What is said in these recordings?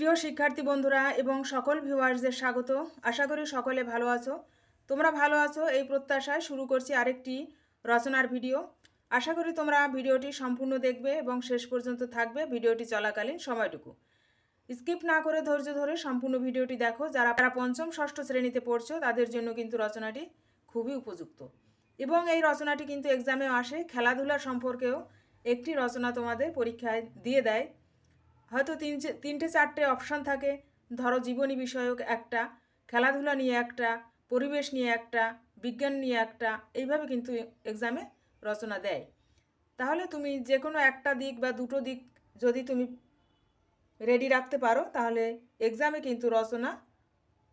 প্রিয় শিক্ষার্থী বন্ধুরা এবং সকল ভিউয়ার্সদের স্বাগত। আশা করি সকলে ভালো আছো। তোমরা ভালো আছো এই প্রত্যাশায় শুরু করছি আরেকটি রচনার ভিডিও। আশা করি তোমরা ভিডিওটি সম্পূর্ণ দেখবে এবং শেষ পর্যন্ত থাকবে ভিডিওটি চলাকালীন সময়টুকু। স্কিপ না করে ধৈর্য ধরে সম্পূর্ণ ভিডিওটি দেখো। যারা যারা পঞ্চম, ষষ্ঠ শ্রেণীতে পড়ছো, তাদের জন্য কিন্তু রচনাটি খুবই উপযুক্ত। এবং এই রচনাটি কিন্তু এক্সামেও আসে। খেলাধুলা সম্পর্কেও একটি রচনা তোমাদের পরীক্ষায় দিয়ে দেয়। হয়তো তিন তিনটে চারটে অপশান থাকে। ধরো জীবনী বিষয়ক একটা, খেলাধুলা নিয়ে একটা, পরিবেশ নিয়ে একটা, বিজ্ঞান নিয়ে একটা, এইভাবে কিন্তু এক্সামে রচনা দেয়। তাহলে তুমি যে কোনো একটা দিক বা দুটো দিক যদি তুমি রেডি রাখতে পারো, তাহলে এক্সামে কিন্তু রচনা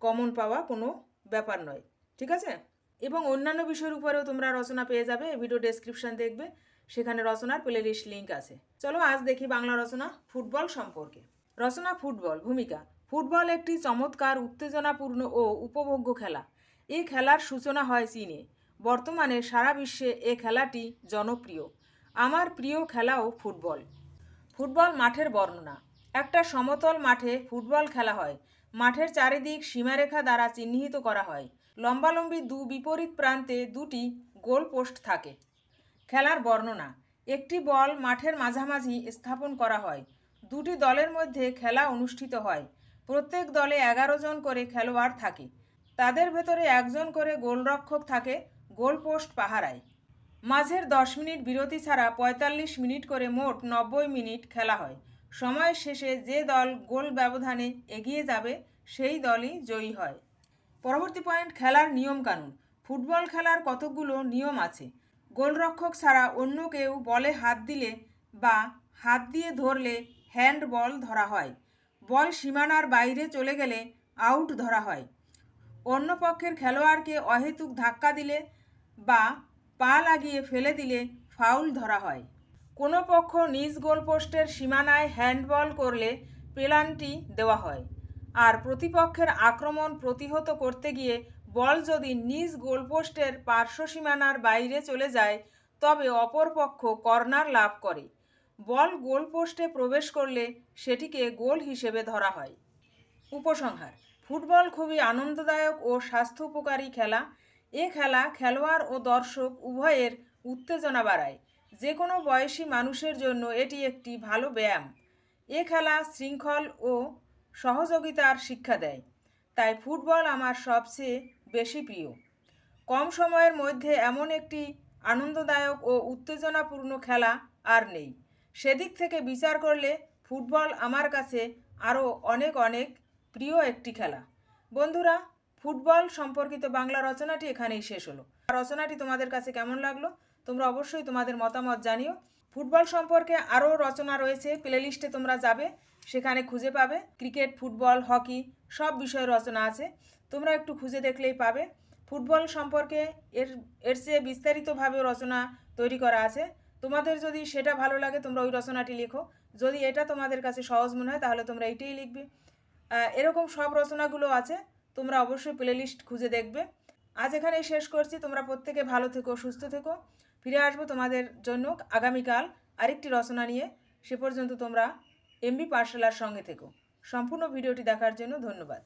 কমন পাওয়া কোনো ব্যাপার নয়। ঠিক আছে? এবং অন্যান্য বিষয়ের উপরেও তোমরা রচনা পেয়ে যাবে ভিডিও ডেসক্রিপশন দেখবে। সেখানে রচনার প্লে লিস্ট লিঙ্ক আছে। চলো আজ দেখি বাংলা রচনা ফুটবল সম্পর্কে। রচনা ফুটবল, ভূমিকা। ফুটবল একটি চমৎকার, উত্তেজনাপূর্ণ ও উপভোগ্য খেলা। এই খেলার সূচনা হয় চীনে। বর্তমানে সারা বিশ্বে এ খেলাটি জনপ্রিয়। আমার প্রিয় খেলাও ফুটবল। ফুটবল মাঠের বর্ণনা। একটা সমতল মাঠে ফুটবল খেলা হয়। মাঠের চারিদিক সীমারেখা দ্বারা চিহ্নিত করা হয়। লম্বালম্বি দু বিপরীত প্রান্তে দুটি গোল পোস্ট থাকে। খেলার বর্ণনা। একটি বল মাঠের মাঝামাঝি স্থাপন করা হয়। দুটি দলের মধ্যে খেলা অনুষ্ঠিত হয়। প্রত্যেক দলে এগারো জন করে খেলোয়াড় থাকে। তাদের ভেতরে একজন করে গোলরক্ষক থাকে, গোলপোস্ট পাহারায়। মাঝের দশ মিনিট বিরতি ছাড়া পঁয়তাল্লিশ মিনিট করে মোট নব্বই মিনিট খেলা হয়। সময় শেষে যে দল গোল ব্যবধানে এগিয়ে যাবে, সেই দলই জয়ী হয়। পরবর্তী পয়েন্ট, খেলার নিয়মকানুন। ফুটবল খেলার কতকগুলো নিয়ম আছে? গোলরক্ষক ছাড়া অন্য কেউ বলে হাত দিলে বা হাত দিয়ে ধরলে হ্যান্ড বল ধরা হয়। বল সীমানার বাইরে চলে গেলে আউট ধরা হয়। অন্য পক্ষের খেলোয়াড়কে অহেতুক ধাক্কা দিলে বা পা লাগিয়ে ফেলে দিলে ফাউল ধরা হয়। কোনো পক্ষ নিজ গোলপোস্টের সীমানায় হ্যান্ডবল করলে পেনাল্টি দেওয়া হয়। আর প্রতিপক্ষের আক্রমণ প্রতিহত করতে গিয়ে বল যদি নিজ গোলপোস্টের পার্শ্ব সীমানার বাইরে চলে যায়, তবে অপর পক্ষ কর্নার লাভ করে। বল গোলপোস্টে প্রবেশ করলে সেটিকে গোল হিসেবে ধরা হয়। উপসংহার, ফুটবল খুবই আনন্দদায়ক ও স্বাস্থ্য উপকারী খেলা। এ খেলা খেলোয়াড় ও দর্শক উভয়ের উত্তেজনা বাড়ায়। যে কোনো বয়সী মানুষের জন্য এটি একটি ভালো ব্যায়াম। এ খেলা শৃঙ্খল ও সহযোগিতার শিক্ষা দেয়। তাই ফুটবল আমার সবচেয়ে বেশি প্রিয়। কম সময়ের মধ্যে এমন একটি আনন্দদায়ক ও উত্তেজনাপূর্ণ খেলা আর নেই। সেদিক থেকে বিচার করলে ফুটবল আমার কাছে আরও অনেক অনেক প্রিয় একটি খেলা। বন্ধুরা, ফুটবল সম্পর্কিত বাংলা রচনাটি এখানেই শেষ হলো। রচনাটি তোমাদের কাছে কেমন লাগল? তোমরা অবশ্যই তোমাদের মতামত জানিও। ফুটবল সম্পর্কে আরও রচনা রয়েছে, প্লেলিস্টে তোমরা যাবে, সেখানে খুঁজে পাবে। ক্রিকেট, ফুটবল, হকি সব বিষয়ে রচনা আছে। তোমরা একটু খুঁজে দেখলেই পাবে। ফুটবল সম্পর্কে এর এর চেয়ে বিস্তারিতভাবে রচনা তৈরি করা আছে। তোমাদের যদি সেটা ভালো লাগে, তোমরা ওই রচনাটি লেখো। যদি এটা তোমাদের কাছে সহজ মনে হয়, তাহলে তোমরা এইটাই লিখবে। এরকম সব রচনাগুলো আছে, তোমরা অবশ্যই প্লেলিস্ট খুঁজে দেখবে। আজ এখানেই শেষ করছি। তোমরা প্রত্যেকে ভালো থেকো, সুস্থ থেকো। ফিরে আসব তোমাদের জন্য আগামীকাল আরেকটি রচনা নিয়ে। সে পর্যন্ত তোমরা এমবি পাঠশালার সঙ্গে থেকো। সম্পূর্ণ ভিডিওটি দেখার জন্য ধন্যবাদ।